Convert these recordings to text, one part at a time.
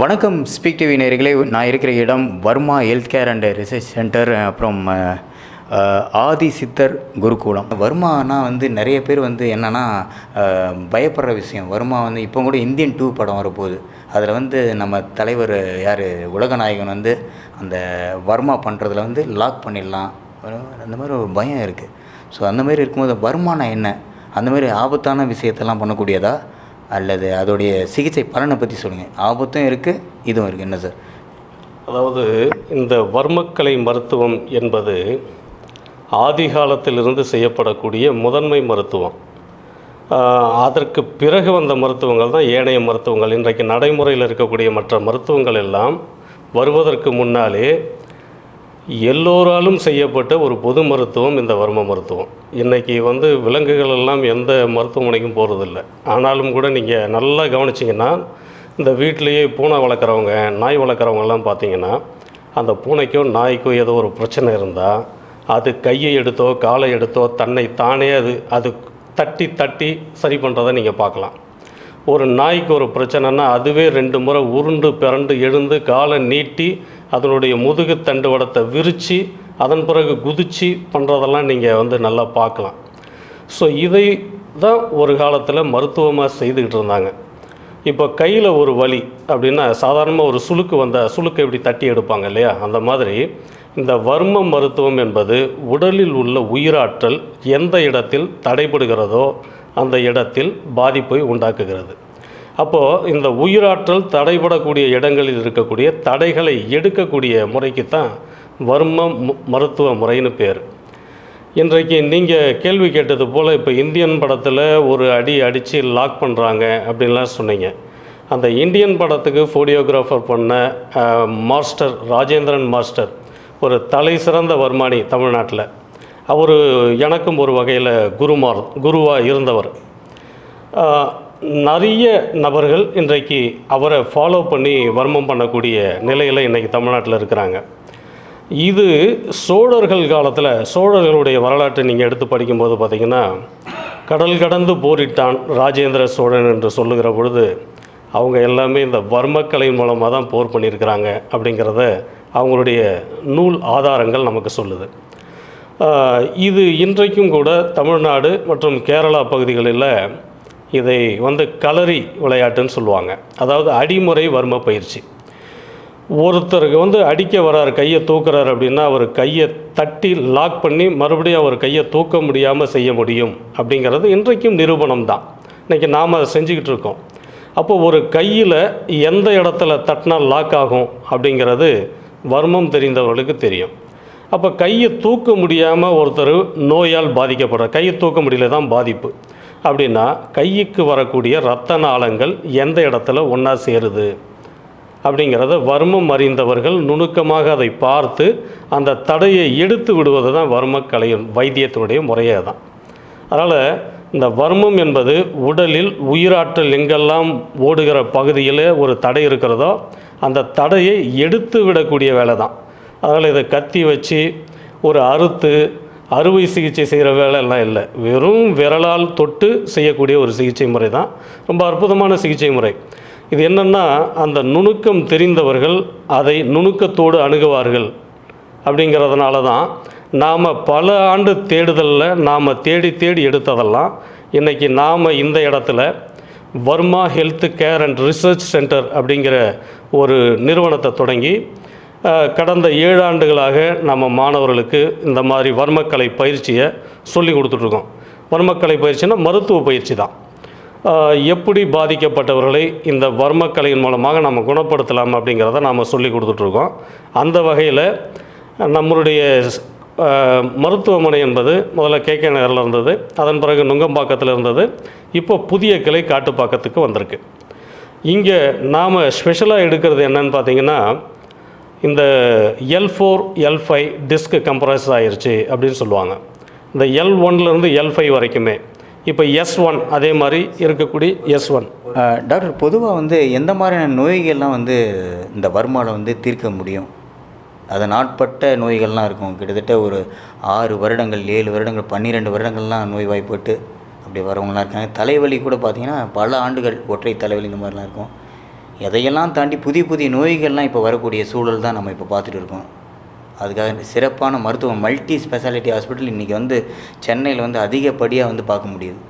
வணக்கம் speak TV நேர்களே நான் இருக்கிற இடம் Varma health care and research centre அப்புறம் ஆதி சித்தர் குருகுலம். வர்மானா வந்து நிறைய பேர் வந்து என்னென்னா பயப்படுற விஷயம். வர்மா வந்து இப்போ கூட இந்தியன் டூ படம் வரப்போகுது. அதில் வந்து நம்ம தலைவர் யார்? உலகநாயகன் வந்து அந்த வர்மா பண்ணுறதுல வந்து லாக் பண்ணிடலாம். அந்த மாதிரி ஒரு பயம் இருக்குது ஸோ அந்த மாதிரி இருக்கும்போது வர்மானா என்ன? அந்த மாதிரி ஆபத்தான விஷயத்தெல்லாம் பண்ணக்கூடியதா? அல்லது அதோடைய சிகிச்சை பலனை பற்றி சொல்லுங்கள் ஆபத்தும் இருக்குது இதுவும் இருக்குது என்ன சார்? அதாவது இந்த வர்மக்கலை மருத்துவம் என்பது ஆதி காலத்திலிருந்து செய்யப்படக்கூடிய முதன்மை மருத்துவம். அதற்கு பிறகு வந்த மருத்துவங்கள் தான் ஏனைய மருத்துவங்கள். இன்றைக்கு நடைமுறையில் இருக்கக்கூடிய மற்ற மருத்துவங்கள் எல்லாம் வருவதற்கு முன்னாலே எல்லோராலும் செய்யப்பட்ட ஒரு பொது மருத்துவம் இந்த வர்ம மருத்துவம். இன்றைக்கி வந்து விலங்குகள் எல்லாம் எந்த மருத்துவமனைக்கும் போகிறதில்ல ஆனாலும் கூட நீங்கள் நல்லா கவனிச்சிங்கன்னா இந்த வீட்டிலையே பூனை வளர்க்குறவங்க நாய் வளர்க்குறவங்கெல்லாம் பார்த்தீங்கன்னா அந்த பூனைக்கோ நாய்க்கோ ஏதோ ஒரு பிரச்சனை இருந்தால் அது கையை எடுத்தோ காலை எடுத்தோ தன்னை தானே அது அது தட்டி தட்டி சரி பண்ணுறதை நீங்கள் பார்க்கலாம் ஒரு நாய்க்கு ஒரு பிரச்சனைனா அதுவே ரெண்டு முறை உருண்டு பிறண்டு எழுந்து காலை நீட்டி அதனுடைய முதுகு தண்டுவடத்தை விரித்து அதன் பிறகு குதிச்சு பண்ணுறதெல்லாம் நீங்கள் வந்து நல்லா பார்க்கலாம். ஸோ இதை தான் ஒரு காலத்தில் மருத்துவமாக செய்துக்கிட்டு இருந்தாங்க. இப்போ கையில் ஒரு வலி அப்படின்னா சாதாரணமாக ஒரு சுளுக்கு வந்த சுளுக்கு எப்படி தட்டி எடுப்பாங்க இல்லையா? அந்த மாதிரி இந்த வர்ம மருத்துவம் என்பது உடலில் உள்ள உயிராற்றல் எந்த இடத்தில் தடைபடுகிறதோ அந்த இடத்தில் பாதிப்பை உண்டாக்குகிறது. அப்போது இந்த உயிராற்றல் தடைபடக்கூடிய இடங்களில் இருக்கக்கூடிய தடைகளை எடுக்கக்கூடிய முறைக்கு தான் வர்ம மருத்துவ முறைன்னு பேர். இன்றைக்கு நீங்கள் கேள்வி கேட்டது போல் இப்போ இந்தியன் படத்தில் ஒரு அடி அடித்து லாக் பண்ணுறாங்க அப்படின்லாம் சொன்னீங்க. அந்த இந்தியன் படத்துக்கு ஃபோடியோகிராஃபர் பண்ண மாஸ்டர் ராஜேந்திரன் மாஸ்டர் ஒரு தலை சிறந்த வர்மானி தமிழ்நாட்டில். அவர் எனக்கும் ஒரு வகையில் குருமார் குருவாக இருந்தவர். நிறைய நபர்கள் இன்றைக்கு அவரை ஃபாலோ பண்ணி வர்மம் பண்ணக்கூடிய நிலையில் இன்றைக்கி தமிழ்நாட்டில் இருக்கிறாங்க. இது சோழர்கள் காலத்தில் சோழர்களுடைய வரலாற்றை நீங்கள் எடுத்து படிக்கும்போது பார்த்தீங்கன்னா கடல் கடந்து போரிட்டான் ராஜேந்திர சோழன் என்று சொல்லுகிற பொழுது அவங்க எல்லாமே இந்த வர்மக்கலை மூலமாக தான் போர் பண்ணியிருக்கிறாங்க அப்படிங்கிறத அவங்களுடைய நூல் ஆதாரங்கள் நமக்கு சொல்லுது. இது இன்றைக்கும் கூட தமிழ்நாடு மற்றும் கேரளா பகுதிகளில் இதை வந்து களரி விளையாட்டுன்னு சொல்லுவாங்க. அதாவது அடிமுறை வர்ம பயிற்சி. ஒருத்தருக்கு வந்து அடிக்க வரார் கையை தூக்குறார் அப்படின்னா அவர் கையை தட்டி லாக் பண்ணி மறுபடியும் அவர் கையை தூக்க முடியாமல் செய்ய முடியும் அப்படிங்கிறது இன்றைக்கும் நிரூபணம் தான். இன்றைக்கி நாம் அதை செஞ்சுக்கிட்டு இருக்கோம். அப்போ ஒரு கையில் எந்த இடத்துல தட்டினா லாக் ஆகும் அப்படிங்கிறது வர்மம் தெரிந்தவர்களுக்கு தெரியும். அப்போ கையை தூக்க முடியாமல் ஒருத்தர் நோயால் பாதிக்கப்படுற கையை தூக்க முடியல தான் பாதிப்பு. அப்படின்னா கைக்கு வரக்கூடிய இரத்த நாளங்கள் எந்த இடத்துல ஒன்றா சேருது? அப்படிங்கிறத வர்மம் அறிந்தவர்கள் நுணுக்கமாக அதை பார்த்து அந்த தடையை எடுத்து விடுவது தான் வர்மக்கலை வைத்தியத்தினுடைய முறையே தான். அதனால் இந்த வர்மம் என்பது உடலில் உயிராற்றல் எங்கெல்லாம் ஓடுகிற பகுதியில் ஒரு தடை இருக்கிறதோ அந்த தடையை எடுத்து விடக்கூடிய வேலை தான் அதனால் இதை கத்தி வச்சு ஒரு அறுத்து அறுவை சிகிச்சை செய்கிற வேலையெல்லாம் இல்லை. வெறும் விரலால் தொட்டு செய்யக்கூடிய ஒரு சிகிச்சை முறை தான். ரொம்ப அற்புதமான சிகிச்சை முறை. இது என்னென்னா அந்த நுணுக்கம் தெரிந்தவர்கள் அதை நுணுக்கத்தோடு அணுகுவார்கள் அப்படிங்கிறதுனால தான் நாம் பல ஆண்டு தேடுதலில் நாம் தேடி தேடி எடுத்ததெல்லாம் இன்றைக்கி நாம் இந்த இடத்துல Varma health care and research centre அப்படிங்கிற ஒரு நிறுவனத்தை தொடங்கி கடந்த ஏழு ஆண்டுகளாக நம்ம மாணவர்களுக்கு இந்த மாதிரி வர்மக்கலை பயிற்சியை சொல்லி கொடுத்துட்ருக்கோம். வர்மக்கலை பயிற்சினா மருத்துவ பயிற்சி தான். எப்படி பாதிக்கப்பட்டவர்களை இந்த வர்மக்கலையின் மூலமாக நம்ம குணப்படுத்தலாம் அப்படிங்கிறத நாம் சொல்லி கொடுத்துட்ருக்கோம். அந்த வகையில் நம்மளுடைய மருத்துவமனை என்பது முதல்ல கே. கே. நகரில் இருந்தது. அதன் பிறகு நுங்கம்பாக்கத்தில் இருந்தது. இப்போ புதிய கிளை காட்டுப்பாக்கத்துக்கு வந்திருக்கு. இங்கே நாம் ஸ்பெஷலாக எடுக்கிறது என்னன்னு பார்த்தீங்கன்னா இந்த L four L five disc compress ஆகிருச்சு அப்படின்னு சொல்லுவாங்க. இந்த எல் ஒன்லேருந்து எல் ஃபைவ் வரைக்குமே. இப்போ எஸ் ஒன் அதே மாதிரி இருக்கக்கூடிய எஸ் ஒன் டாக்டர் பொதுவாக வந்து எந்த மாதிரியான நோய்கள்லாம் வந்து இந்த வர்மாவில் வந்து தீர்க்க முடியும்? அது நாட்பட்ட நோய்கள்லாம் இருக்கும். கிட்டத்தட்ட ஒரு ஆறு வருடங்கள் ஏழு வருடங்கள் பன்னிரெண்டு வருடங்கள்லாம் நோய்வாய்ப்பட்டு அப்படி வரவங்களாம் இருக்காங்க. தலைவலி கூட பார்த்தீங்கன்னா பல ஆண்டுகள் ஒற்றை தலைவலி இந்த மாதிரிலாம் இருக்கும். எதையெல்லாம் தாண்டி புதிய புதிய நோய்கள்லாம் இப்போ வரக்கூடிய சூழல் தான் நம்ம இப்போ பார்த்துட்டு இருக்கோம். அதுக்காக சிறப்பான மருத்துவம் மல்டி ஸ்பெஷாலிட்டி ஹாஸ்பிட்டல் இன்றைக்கி வந்து சென்னையில் வந்து அதிகப்படியாக வந்து பார்க்க முடியுது.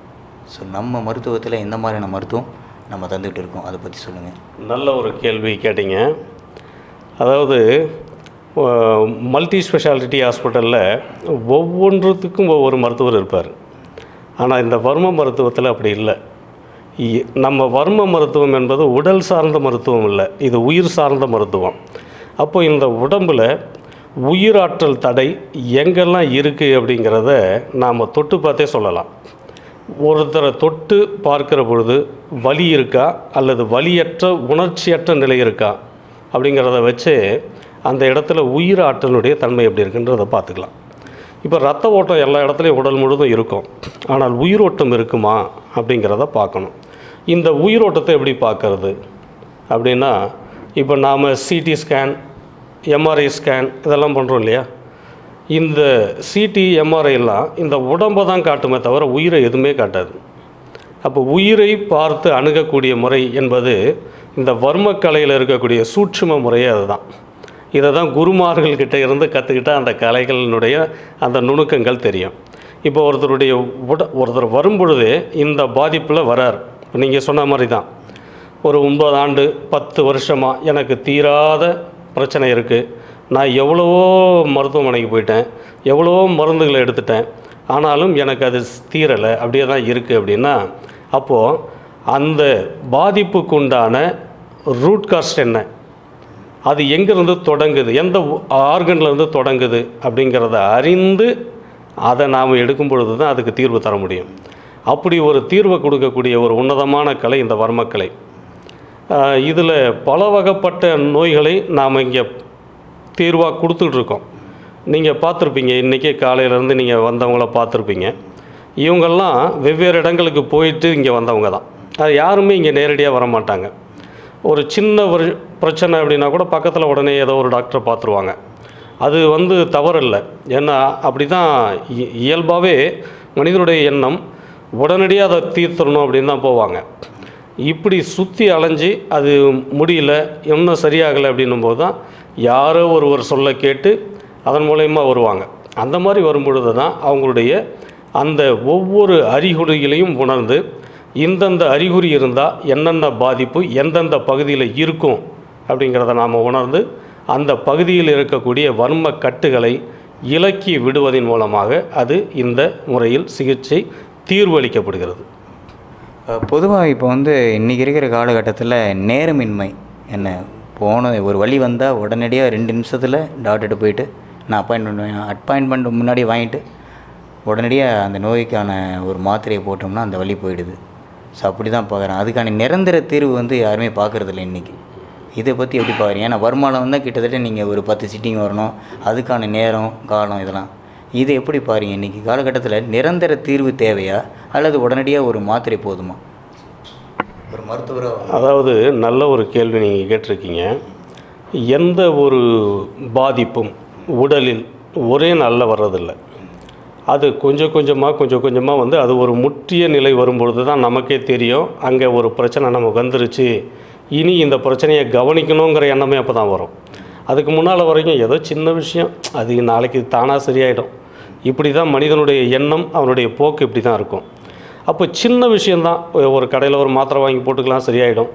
ஸோ நம்ம மருத்துவத்தில் எந்த மாதிரியான மருத்துவம் நம்ம தந்துக்கிட்டு இருக்கோம்? அதை பற்றி சொல்லுங்கள் நல்ல ஒரு கேள்வி கேட்டீங்க. அதாவது மல்டி ஸ்பெஷாலிட்டி ஹாஸ்பிட்டலில் ஒவ்வொன்றுத்துக்கும் ஒவ்வொரு மருத்துவர் இருப்பார். ஆனால் இந்த வர்ம மருத்துவத்தில் அப்படி இல்லை. நம்ம வர்ம மருத்துவம் என்பது உடல் சார்ந்த மருத்துவம் இல்லை இது உயிர் சார்ந்த மருத்துவம். அப்போ இந்த உடம்பில் உயிராற்றல் தடை எங்கெல்லாம் இருக்குது அப்படிங்கிறத நாம் தொட்டு பார்த்தே சொல்லலாம். ஒருத்தரை தொட்டு பார்க்கிற பொழுது வலி இருக்கா அல்லது வலியற்ற உணர்ச்சியற்ற நிலை இருக்கா அப்படிங்கிறத வச்சு அந்த இடத்துல உயிர் ஆற்றலுடைய தன்மை எப்படி இருக்குன்றதை பார்த்துக்கலாம். இப்போ ரத்த ஓட்டம் எல்லா இடத்துலையும் உடல் முழுதும் இருக்கும். ஆனால் உயிரோட்டம் இருக்குமா அப்படிங்கிறத பார்க்கணும். இந்த உயிரோட்டத்தை எப்படி பார்க்கறது? அப்படின்னா இப்போ நாம் சிடி ஸ்கேன் எம்ஆர்ஐ ஸ்கேன் இதெல்லாம் பண்ணுறோம் இல்லையா? இந்த சிடி எம்ஆர்ஐ எல்லாம் இந்த உடம்பை தான் காட்டுமே தவிர உயிரை எதுவுமே காட்டாது. அப்போ உயிரை பார்த்து அணுகக்கூடிய முறை என்பது இந்த வர்மக்கலையில் இருக்கக்கூடிய சூட்சும முறையே அதுதான். இதை தான் குருமார்கள்கிட்ட இருந்து கற்றுக்கிட்டால் அந்த கலைகளினுடைய அந்த நுணுக்கங்கள் தெரியும். இப்போ ஒருத்தருடைய உட ஒருத்தர் வரும்பொழுதே இந்த பாதிப்பில் வரார். இப்போ நீங்கள் சொன்ன மாதிரி தான். ஒரு ஒம்பது ஆண்டு பத்து வருஷமாக எனக்கு தீராத பிரச்சனை இருக்குது நான் எவ்வளவோ மருத்துவமனைக்கு போயிட்டேன். எவ்வளவோ மருந்துகளை எடுத்துட்டேன். ஆனாலும் எனக்கு அது தீரலை. அப்படியே தான் இருக்குது அப்படின்னா அப்போது அந்த பாதிப்புக்கு உண்டான ரூட் காஸ்ட் என்ன? அது எங்கேருந்து தொடங்குது? எந்த ஆர்கன்லேருந்து தொடங்குது? அப்படிங்கிறத அறிந்து அதை நாம் எடுக்கும் பொழுது தான் அதுக்கு தீர்வு தர முடியும். அப்படி ஒரு தீர்வை கொடுக்கக்கூடிய ஒரு உன்னதமான கலை இந்த வர்மக்கலை. இதில் பல வகைப்பட்ட நோய்களை நாம் இங்கே தீர்வாக கொடுத்துட்ருக்கோம். நீங்கள் பார்த்துருப்பீங்க இன்றைக்கே காலையிலேருந்து நீங்கள் வந்தவங்கள பார்த்துருப்பீங்க. இவங்கெல்லாம் வெவ்வேறு இடங்களுக்கு போயிட்டு இங்கே வந்தவங்க தான். அது யாருமே இங்கே நேரடியாக வர மாட்டாங்க ஒரு சின்ன ஒரு பிரச்சனை அப்படின்னா கூட பக்கத்தில் உடனே ஏதோ ஒரு டாக்டரை பார்த்துருவாங்க. அது வந்து தவறில்லை. ஏன்னா அப்படி தான் இயல்பாகவே மனிதனுடைய எண்ணம் உடனடியாக அதை தீர்த்தரணும் அப்படின்னு தான் போவாங்க. இப்படி சுற்றி அலைஞ்சு அது முடியல இன்னும் சரியாகலை அப்படின்னும் போது தான் யாரோ ஒருவர் சொல்ல கேட்டு அதன் மூலயமா வருவாங்க. அந்த மாதிரி வரும்பொழுது தான் அவங்களுடைய அந்த ஒவ்வொரு அறிகுறிகளையும் உணர்ந்து இந்தந்த அறிகுறி இருந்தால் என்னென்ன பாதிப்பு எந்தெந்த பகுதியில் இருக்கும் அப்படிங்கிறத நாம் உணர்ந்து அந்த பகுதியில் இருக்கக்கூடிய வர்ம கட்டுகளை இலக்கி விடுவதன் மூலமாக அது இந்த முறையில் சிகிச்சை தீர்வளிக்கப்படுகிறது. பொதுவாக இப்போ வந்து இன்றைக்கி இருக்கிற காலகட்டத்தில் நேரமின்மை என்ன? போன ஒரு வழி வந்தால் உடனடியாக ரெண்டு நிமிஷத்தில் டாக்டர்கிட்ட போயிட்டு நான் அப்பாயின்மெண்ட் அப்பாயின்மெண்ட் முன்னாடி வாங்கிட்டு உடனடியாக அந்த நோய்க்கான ஒரு மாத்திரையை போட்டோம்னா அந்த வழி போயிடுது. ஸோ அப்படி தான் பார்க்குறேன். அதுக்கான நிரந்தர தீர்வு வந்து யாருமே பார்க்குறதில்ல இன்றைக்கி இதை பற்றி எப்படி பார்க்குறீங்க? ஏன்னா வருமானம் தான் கிட்டத்தட்ட நீங்கள் ஒரு பத்து சிட்டிங் வரணும். அதுக்கான நேரம் காலம் இதெல்லாம். இதை எப்படி பாருங்க இன்றைக்கி காலகட்டத்தில் நிரந்தர தீர்வு தேவையா? அல்லது உடனடியாக ஒரு மாத்திரை போதுமா? ஒரு மருத்துவராக அதாவது நல்ல ஒரு கேள்வி நீங்கள் கேட்டிருக்கீங்க. எந்த ஒரு பாதிப்பும் உடலில் ஒரே நாளில் வர்றதில்லை. அது கொஞ்சம் கொஞ்சமாக கொஞ்சம் கொஞ்சமாக வந்து அது ஒரு முற்றிய நிலை வரும்பொழுது தான் நமக்கே தெரியும் அங்கே ஒரு பிரச்சனை நமக்கு வந்துருச்சு. இனி இந்த பிரச்சனையை கவனிக்கணுங்கிற எண்ணமே அப்போ தான் வரும். அதுக்கு முன்னால் வரைக்கும் ஏதோ சின்ன விஷயம். அது நாளைக்கு தானாக சரியாயிடும். இப்படி தான் மனிதனுடைய எண்ணம் அவனுடைய போக்கு இப்படி தான் இருக்கும். அப்போ சின்ன விஷயந்தான் ஒரு கடையில் ஒரு மாத்திரை வாங்கி போட்டுக்கலாம் சரியாயிடும்.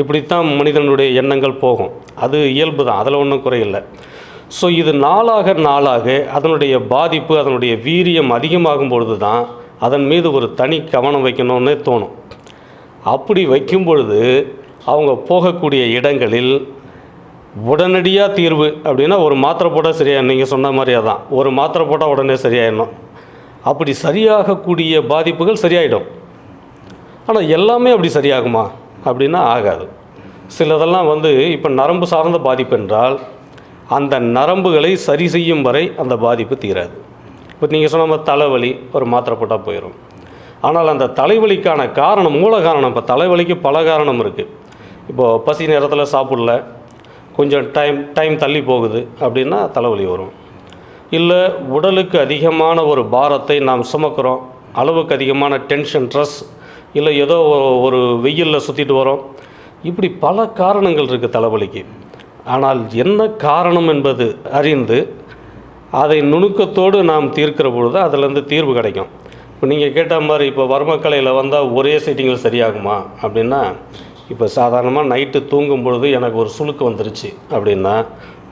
இப்படித்தான் மனிதனுடைய எண்ணங்கள் போகும். அது இயல்பு தான் அதில் ஒன்றும் குறையில்லை. ஸோ இது நாளாக நாளாக அதனுடைய பாதிப்பு அதனுடைய வீரியம் அதிகமாகும் பொழுது தான் அதன் மீது ஒரு தனி கவனம் வைக்கணும்னு தோணும். அப்படி வைக்கும் பொழுது அவங்க போகக்கூடிய இடங்களில் உடனடியாக தீர்வு அப்படின்னா ஒரு மாத்திரை போட்டால் சரியாக நீங்கள் சொன்ன மாதிரியே தான் ஒரு மாத்திரை போட்டால் உடனே சரியாயிடணும். அப்படி சரியாகக்கூடிய பாதிப்புகள் சரியாயிடும். ஆனால் எல்லாமே அப்படி சரியாகுமா? அப்படின்னா ஆகாது. சிலதெல்லாம் வந்து இப்போ நரம்பு சார்ந்த பாதிப்பு என்றால் அந்த நரம்புகளை சரி செய்யும் வரை அந்த பாதிப்பு தீராது. இப்போ நீங்கள் சொன்ன மாதிரி தலைவலி ஒரு மாத்திரை போட்டால் போயிடும் ஆனால் அந்த தலைவலிக்கான காரணம் மூல காரணம் இப்போ தலைவலிக்கு பல காரணம் இருக்குது இப்போது பசி நேரத்தில் சாப்பிடல கொஞ்சம் டைம் டைம் தள்ளி போகுது அப்படின்னா தலைவலி வரும். இல்லை உடலுக்கு அதிகமான ஒரு பாரத்தை நாம் சுமக்கிறோம். அளவுக்கு அதிகமான டென்ஷன் ட்ரெஸ் இல்லை ஏதோ ஒரு- வெயிலில் சுற்றிட்டு வரோம். இப்படி பல காரணங்கள் இருக்குது தலைவலிக்கு. ஆனால் என்ன காரணம் என்பது அறிந்து அதை நுணுக்கத்தோடு நாம் தீர்க்கிற பொழுது அதிலேருந்து தீர்வு கிடைக்கும். இப்போ நீங்கள் கேட்ட மாதிரி இப்போ வர்மக்கலையில் வந்தால் ஒரே சீட்டிங்கில் சரியாகுமா? அப்படின்னா இப்போ சாதாரணமாக நைட்டு தூங்கும் பொழுது எனக்கு ஒரு சுழுக்கு வந்துருச்சு அப்படின்னா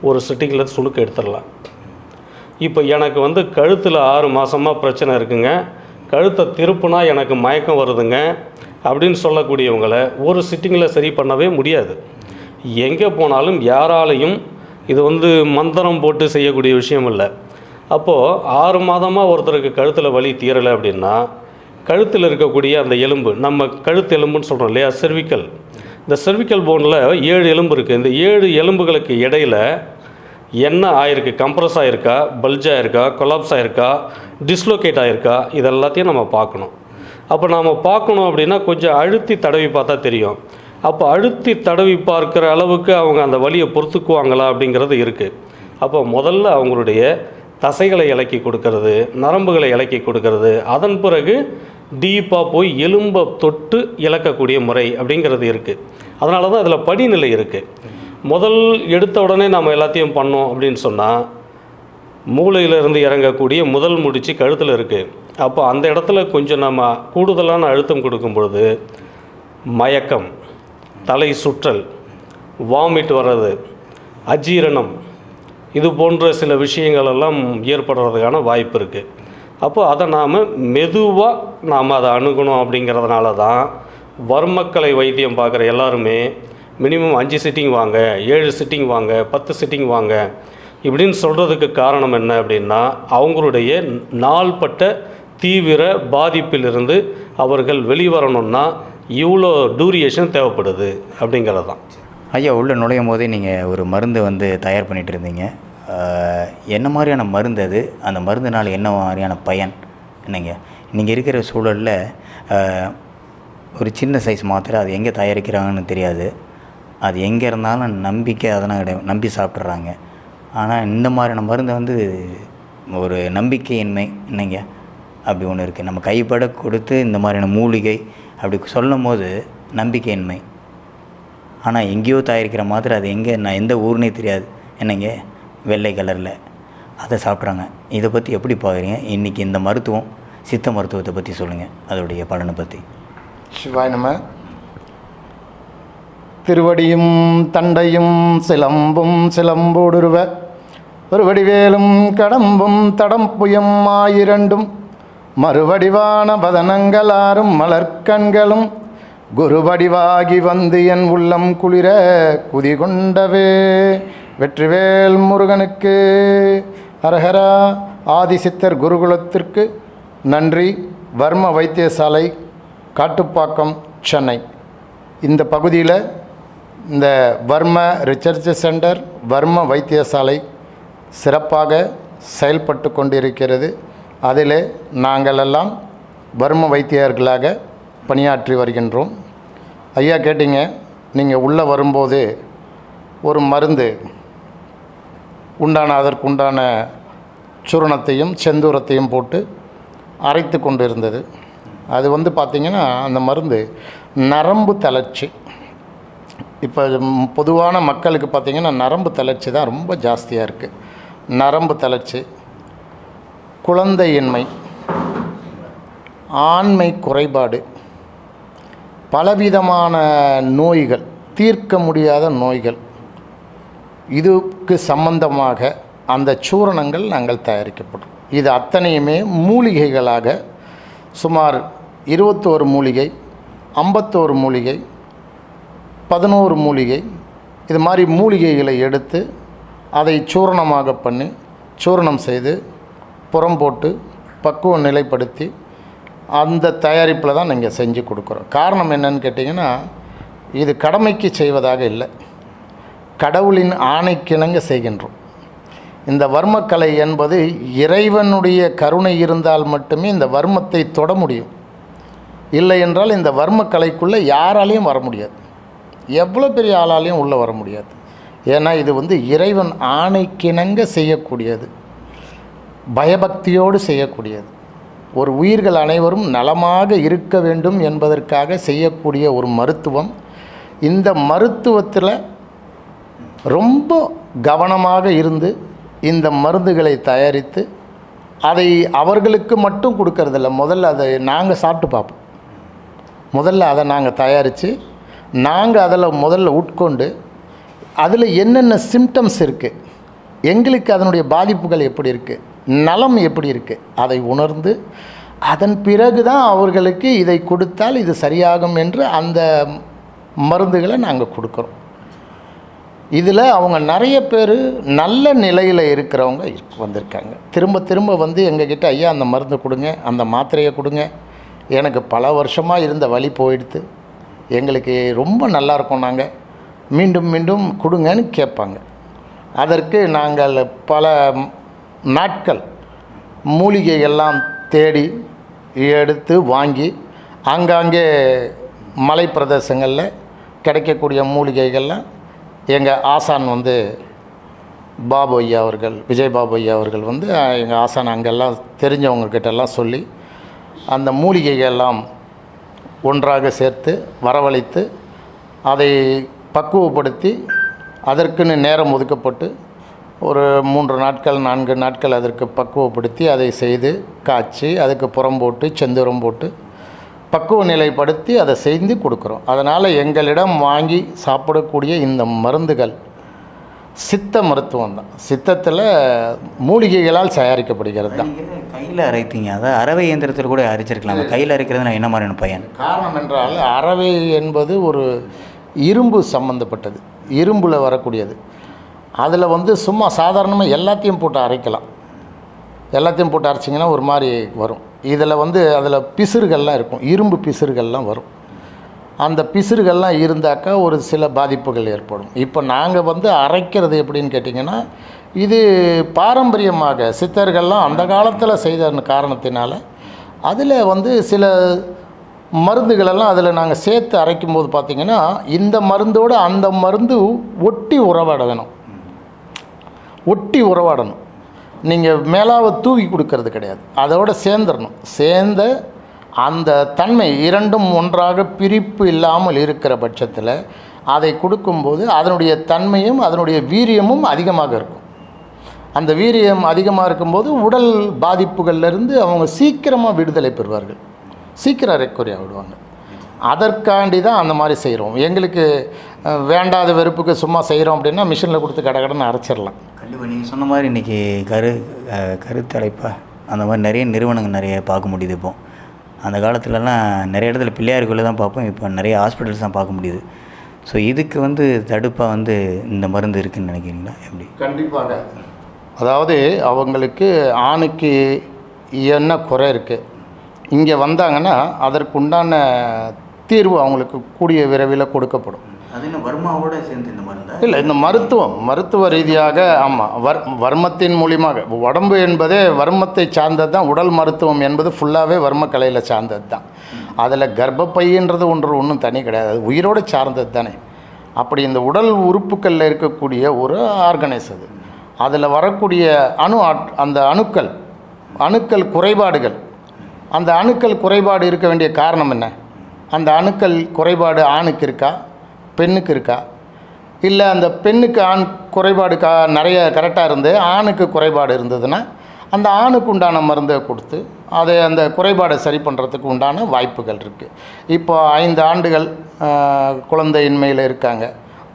ஒரு சிட்டிங்கில் சுழுக்கு எடுத்துடலாம். இப்போ எனக்கு வந்து கழுத்தில் ஆறு மாதமாக பிரச்சனை இருக்குங்க. கழுத்தை திருப்புனா எனக்கு மயக்கம் வருதுங்க அப்படின்னு சொல்லக்கூடியவங்களை ஒரு சிட்டிங்கில் சரி பண்ணவே முடியாது. எங்கே போனாலும் யாராலையும் இது வந்து மந்திரம் போட்டு செய்யக்கூடிய விஷயம் இல்லை. அப்போது ஆறு மாதமாக ஒருத்தருக்கு கழுத்தில் வலி தீரலை அப்படின்னா கழுத்தில் இருக்கக்கூடிய அந்த எலும்பு நம்ம கழுத்து எலும்புன்னு சொல்கிறோம் இல்லையா? செர்விக்கல் இந்த செர்விக்கல் போனில் ஏழு எலும்பு இருக்குது இந்த ஏழு எலும்புகளுக்கு இடையில் என்ன ஆயிருக்கு? கம்ப்ரஸ் ஆகிருக்கா பல்ஜ் ஆகிருக்கா கொலாப்ஸ் ஆகிருக்கா டிஸ்லோகேட் ஆகிருக்கா இது எல்லாத்தையும் நம்ம பார்க்கணும். அப்போ நாம் பார்க்கணும் அப்படின்னா கொஞ்சம் அழுத்தி தடவி பார்த்தா தெரியும். அப்போ அழுத்தி தடவி பார்க்குற அளவுக்கு அவங்க அந்த வழியை பொறுத்துக்குவாங்களா அப்படிங்கிறது இருக்குது அப்போ முதல்ல அவங்களுடைய தசைகளை இலக்கி கொடுக்கறது நரம்புகளை இலக்கி கொடுக்கறது. அதன் பிறகு டீப்பாக போய் எலும்பை தொட்டு இழக்கக்கூடிய முறை அப்படிங்கிறது இருக்குது அதனால தான் அதில் படிநிலை இருக்குது முதல் எடுத்த உடனே நம்ம எல்லாத்தையும் பண்ணோம் அப்படின்னு சொன்னால் மூளையிலிருந்து இறங்கக்கூடிய முதல் முடிச்சு கழுத்தில் இருக்குது அப்போ அந்த இடத்துல கொஞ்சம் நம்ம கூடுதலான அழுத்தம் கொடுக்கும் பொழுது மயக்கம் தலை சுற்றல் வாமிட் வர்றது அஜீரணம் இது போன்ற சில விஷயங்களெல்லாம் ஏற்படுறதுக்கான வாய்ப்பு இருக்குது அப்போது அதை நாம் மெதுவாக நாம் அதை அணுகணும் அப்படிங்கிறதுனால தான் வர்மக்கலை வைத்தியம் பார்க்குற எல்லாருமே மினிமம் அஞ்சு சிட்டிங் வாங்க ஏழு சிட்டிங் வாங்க பத்து சிட்டிங் வாங்க இப்படின்னு சொல்கிறதுக்கு காரணம் என்ன அப்படின்னா அவங்களுடைய நாள்பட்ட தீவிர பாதிப்பிலிருந்து அவர்கள் வெளிவரணும்னா இவ்வளோ டூரியேஷன் தேவைப்படுது அப்படிங்கிறது தான். ஐயா உள்ளே நுழையும் போதே நீங்கள் ஒரு மருந்து வந்து தயார் பண்ணிட்டு இருந்தீங்க. என்ன மாதிரியான மருந்து அது? அந்த மருந்துனால் என்ன மாதிரியான பயன்? என்னங்க? நீங்கள் இருக்கிற சூழலில் ஒரு சின்ன சைஸ் மாத்திரை அது எங்கே தயாரிக்கிறாங்கன்னு தெரியாது. அது எங்கே இருந்தாலும் நம்பிக்கை அதெல்லாம் கிடையாது. நம்பி சாப்பிட்றாங்க ஆனால் இந்த மாதிரியான மருந்து வந்து ஒரு நம்பிக்கையின்மை. என்னங்க? அப்படி ஒன்று இருக்குது நம்ம கைப்பட கொடுத்து இந்த மாதிரியான மூலிகை அப்படி சொல்லும் போது நம்பிக்கையின்மை. ஆனால் எங்கேயோ தயாரிக்கிற மாதிரி அது எங்கே நான் எந்த ஊர்னே தெரியாது. என்னங்க? வெள்ளை கலரில். அதை சாப்பிட்றாங்க. இதை பற்றி எப்படி பார்க்குறீங்க இன்றைக்கி இந்த மருத்துவம் சித்த மருத்துவத்தை பற்றி சொல்லுங்கள் அதோடைய பலனை பற்றி சிவாய் நம்ம திருவடியும் தண்டையும் சிலம்பும் சிலம்போடுருவ. ஒரு வடிவேலும் கடம்பும் தடம்புயம் ஆயிரண்டும் மறுவடிவான பதனங்களாரும் மலர்க்கண்களும். குருபடிவாகி வந்து என் உள்ளம் குளிர குதிகொண்டவே. வெற்றிவேல் முருகனுக்கு ஹரஹரா ஆதிசித்தர் குருகுலத்திற்கு நன்றி. வர்ம வைத்தியசாலை காட்டுப்பாக்கம் சென்னை. இந்த பகுதியில் இந்த வர்ம ரிசர்ச் சென்டர் வர்ம வைத்தியசாலை சிறப்பாக செயல்பட்டு கொண்டிருக்கிறது. அதில் நாங்களெல்லாம் வர்ம வைத்தியர்களாக பணியாற்றி வருகின்றோம். ஐயா கேட்டீங்க நீங்கள் உள்ளே வரும்போது ஒரு மருந்து உண்டான அதற்குண்டான சூரணத்தையும் செந்தூரத்தையும் போட்டு அரைத்து கொண்டு இருந்தது அது வந்து பார்த்திங்கன்னா அந்த மருந்து நரம்பு தளர்ச்சி. இப்போ பொதுவான மக்களுக்கு பார்த்திங்கன்னா நரம்பு தளர்ச்சி தான் ரொம்ப ஜாஸ்தியாக இருக்குது நரம்பு தளர்ச்சி குழந்தையின்மை ஆண்மை குறைபாடு பலவிதமான நோய்கள் தீர்க்க முடியாத நோய்கள். இதுக்கு சம்பந்தமாக அந்த சூரணங்கள் நாங்கள் தயாரிக்கப்படும். இது அத்தனையுமே மூலிகைகளாக சுமார் இருபத்தோரு மூலிகை ஐம்பத்தோரு மூலிகை பதினோரு மூலிகை இது மாதிரி மூலிகைகளை எடுத்து அதை சூரணமாக பண்ணி சூரணம் செய்து புறம் போட்டு பக்குவம் நிலைப்படுத்தி அந்த தயாரிப்பில் தான் நீங்கள் செஞ்சு கொடுக்குறோம். காரணம் என்னன்னு கேட்டிங்கன்னா இது கடமைக்கு செய்வதாக இல்லை. கடவுளின் ஆணைக்கிணங்க செய்கின்றோம். இந்த வர்மக்கலை என்பது இறைவனுடைய கருணை இருந்தால் மட்டுமே இந்த வர்மத்தை தொட முடியும். இல்லை என்றால் இந்த வர்மக்கலைக்குள்ளே யாராலையும் வர முடியாது. எவ்வளோ பெரிய ஆளாலையும் உள்ளே வர முடியாது. ஏன்னா இது வந்து இறைவன் ஆணைக்கிணங்க செய்யக்கூடியது. பயபக்தியோடு செய்யக்கூடியது. ஒரு உயிர்கள் அனைவரும் நலமாக இருக்க வேண்டும் என்பதற்காக செய்யக்கூடிய ஒரு மருத்துவம். இந்த மருத்துவத்தில் ரொம்ப கவனமாக இருந்து இந்த மருந்துகளை தயாரித்து அதை அவர்களுக்கு மட்டும் கொடுக்கறதில்ல. முதல்ல அதை நாங்கள் சாப்பிட்டு பார்ப்போம். முதல்ல அதை நாங்கள் தயாரித்து நாங்கள் அதில் முதல்ல உட்கொண்டு அதில் என்னென்ன சிம்டம்ஸ் இருக்குது எங்களுக்கு அதனுடைய பாதிப்புகள் எப்படி இருக்குது நலம் எப்படி இருக்குது அதை உணர்ந்து அதன் பிறகு தான் அவர்களுக்கு இதை கொடுத்தால் இது சரியாகும் என்று அந்த மருந்துகளை நாங்கள் கொடுக்குறோம். இதில் அவங்க நிறைய பேர் நல்ல நிலையில் இருக்கிறவங்க வந்திருக்காங்க. திரும்ப திரும்ப வந்து எங்ககிட்ட ஐயா அந்த மருந்து கொடுங்க அந்த மாத்திரையை கொடுங்க. எனக்கு பல வருஷமாக இருந்த வழி போயிடுது எங்களுக்கு ரொம்ப நல்லா இருக்கோம் நாங்கள் மீண்டும் மீண்டும் கொடுங்கன்னு கேட்பாங்க. அதற்கு நாங்கள் பல நாட்கள் மூலிகைகள்லாம் தேடி எடுத்து வாங்கி ஆங்காங்கே மலை பிரதேசங்களில் கிடைக்கக்கூடிய மூலிகைகள்லாம் எங்கள் ஆசான் வந்து பாபு ஐயா அவர்கள் விஜய் பாபு ஐயா அவர்கள் வந்து எங்கள் ஆசான் அங்கெல்லாம் தெரிஞ்சவங்கக்கிட்டெல்லாம் சொல்லி அந்த மூலிகைகள்லாம் ஒன்றாக சேர்த்து வரவழைத்து அதை பக்குவப்படுத்தி அதற்குன்னு நேரம் ஒதுக்கப்பட்டு ஒரு மூன்று நாட்கள் நான்கு நாட்கள் அதற்கு பக்குவப்படுத்தி அதை செய்து காய்ச்சி அதுக்கு புறம் போட்டு செந்தூரம் போட்டு பக்குவ நிலைப்படுத்தி அதை செய்து கொடுக்குறோம். அதனால் எங்களிடம் வாங்கி சாப்பிடக்கூடிய இந்த மருந்துகள் சித்த மருத்துவம் தான். சித்தத்தில் மூலிகைகளால் தயாரிக்கப்படுகிறது தான். கையில் அரைத்தீங்க? அதான் அரவை இயந்திரத்தில் கூட அரைச்சிருக்கலாம் கையில் அரைக்கிறதுனா என்ன மாதிரியான பயன்? காரணம் என்றால் அறவை என்பது ஒரு இரும்பு சம்பந்தப்பட்டது. இரும்பில் வரக்கூடியது. அதில் வந்து சும்மா சாதாரணமாக எல்லாத்தையும் போட்டு அரைக்கலாம். எல்லாத்தையும் போட்டு அரைச்சிங்கன்னா ஒரு மாதிரி வரும். இதில் வந்து அதில் பிசுறுகள்லாம் இருக்கும். இரும்பு பிசுறுகள்லாம் வரும். அந்த பிசுறுகள்லாம் இருந்தாக்கா ஒரு சில பாதிப்புகள் ஏற்படும். இப்போ நாங்கள் வந்து அரைக்கிறது எப்படின்னு கேட்டிங்கன்னா இது பாரம்பரியமாக சித்தர்கள்லாம் அந்த காலத்தில் செய்த காரணத்தினால அதில் வந்து சில மருந்துகளெல்லாம் அதில் நாங்கள் சேர்த்து அரைக்கும்போது பார்த்திங்கன்னா இந்த மருந்தோடு அந்த மருந்து ஒட்டி உறவாட வேணும். ஒட்டி உறவாடணும். நீங்கள் மேலாவை தூவி கொடுக்கறது கிடையாது. அதோட சேர்ந்துடணும் சேர்ந்த அந்த தன்மை இரண்டும் ஒன்றாக பிரிப்பு இல்லாமல் இருக்கிற பட்சத்தில் அதை கொடுக்கும்போது அதனுடைய தன்மையும் அதனுடைய வீரியமும் அதிகமாக இருக்கும். அந்த வீரியம் அதிகமாக இருக்கும்போது உடல் பாதிப்புகள்லேருந்து அவங்க சீக்கிரமாக விடுதலை பெறுவார்கள். சீக்கிரம் ரெக்கவரி ஆகிடுவாங்க. அதற்காண்டி தான் அந்த மாதிரி செய்கிறோம் எங்களுக்கு வேண்டாத வெறுப்புக்கு சும்மா செய்கிறோம் அப்படின்னா மிஷினில் கொடுத்து கடை கடன் அரைச்சிடலாம். கண்டிப்பாக நீங்கள் சொன்ன மாதிரி இன்றைக்கி கரு அஹ், கருத்தடைப்பா அந்த மாதிரி நிறைய நிறுவனங்கள் நிறைய பார்க்க முடியுது இப்போ. அந்த காலத்துலலாம் நிறைய இடத்துல பிள்ளையாருக்குள்ளே தான் பார்ப்போம் இப்போ நிறைய ஹாஸ்பிட்டல்ஸ் தான் பார்க்க முடியுது. ஸோ இதுக்கு வந்து தடுப்பாக வந்து இந்த மருந்து இருக்குன்னு நினைக்கிறீங்களா? எப்படி? கண்டிப்பாக அதாவது அவங்களுக்கு ஆணுக்கு என்ன குறை இருக்குது இங்கே வந்தாங்கன்னா அதற்குண்டான தீர்வு அவங்களுக்கு கூடிய விரைவில் கொடுக்கப்படும். இந்த இல்லை இந்த மருத்துவம் மருத்துவ ரீதியாக ஆமாம் வர் வர்மத்தின் மூலியமாக. உடம்பு என்பதே வர்மத்தை சார்ந்தது தான் உடல் மருத்துவம் என்பது ஃபுல்லாகவே வர்மக்கலையில் சார்ந்தது தான். அதில் கர்ப்பப்பைன்றது ஒன்று ஒன்றும் தனி கிடையாது. அது உயிரோடு சார்ந்தது தானே. அப்படி இந்த உடல் உறுப்புகளில் இருக்கக்கூடிய ஒரு ஆர்கனைஸ் அது. அதில் வரக்கூடிய அணு ஆட்- அந்த அணுக்கள் அணுக்கள் குறைபாடுகள். அந்த அணுக்கள் குறைபாடு இருக்க வேண்டிய காரணம் என்ன? அந்த அணுக்கள் குறைபாடு ஆணுக்கு இருக்கா? பெண்ணுக்கு இருக்கா? இல்லை அந்த பெண்ணுக்கு ஆண் குறைபாடு கா நிறைய கரெக்டாக இருந்து ஆணுக்கு குறைபாடு இருந்ததுன்னா அந்த ஆணுக்கு உண்டான மருந்தை கொடுத்து அதை அந்த குறைபாடை சரி பண்ணுறதுக்கு உண்டான வாய்ப்புகள் இருக்குது இப்போ ஐந்து ஆண்டுகள் குழந்தை குழந்தையின்மையில் இருக்காங்க.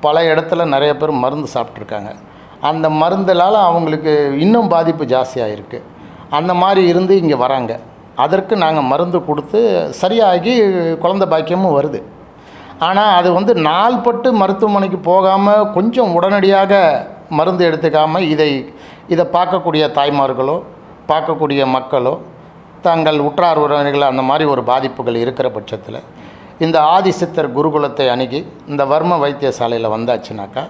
பல இடத்துல நிறைய பேர் மருந்து சாப்பிட்ருக்காங்க அந்த மருந்தலால் அவங்களுக்கு இன்னும் பாதிப்பு ஜாஸ்தியாக இருக்குது அந்த மாதிரி இருந்து இங்கே வராங்க. அதற்கு நாங்கள் மருந்து கொடுத்து சரியாகி குழந்தை பாக்கியமும் வருது. ஆனால் அது வந்து நாள்பட்டு மருத்துவமனைக்கு போகாமல் கொஞ்சம் உடனடியாக மருந்து எடுத்துக்காமல் இதை இதை பார்க்கக்கூடிய தாய்மார்களோ பார்க்கக்கூடிய மக்களோ தங்கள் உற்றார் உறவினர்கள் அந்த மாதிரி ஒரு பாதிப்புகள் இருக்கிற பட்சத்தில் இந்த ஆதிசித்தர் குருகுலத்தை அணுகி இந்த வர்ம வைத்தியசாலையில் வந்தாச்சுனாக்கா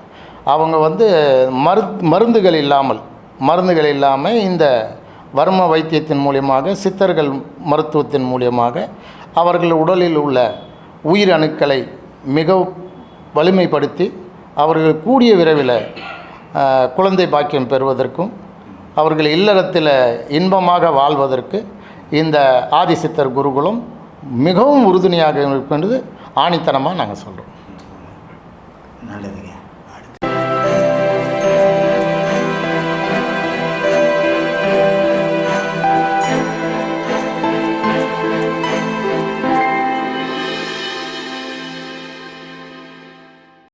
அவங்க வந்து மரு மருந்துகள் இல்லாமல் மருந்துகள் இல்லாமல் இந்த வர்ம வைத்தியத்தின் மூலியமாக சித்தர்கள் மருத்துவத்தின் மூலியமாக அவர்கள் உடலில் உள்ள உயிர் அணுக்களை மிக வலிமைப்படுத்தி அவர்கள் கூடிய விரைவில் குழந்தை பாக்கியம் பெறுவதற்கும் அவர்கள் இல்லறத்தில் இன்பமாக வாழ்வதற்கு இந்த ஆதிசித்தர் குருகுலம் மிகவும் உறுதுணையாக இருக்கின்றது. ஆணித்தனமாக நாங்கள் சொல்கிறோம் நல்லதுங்க.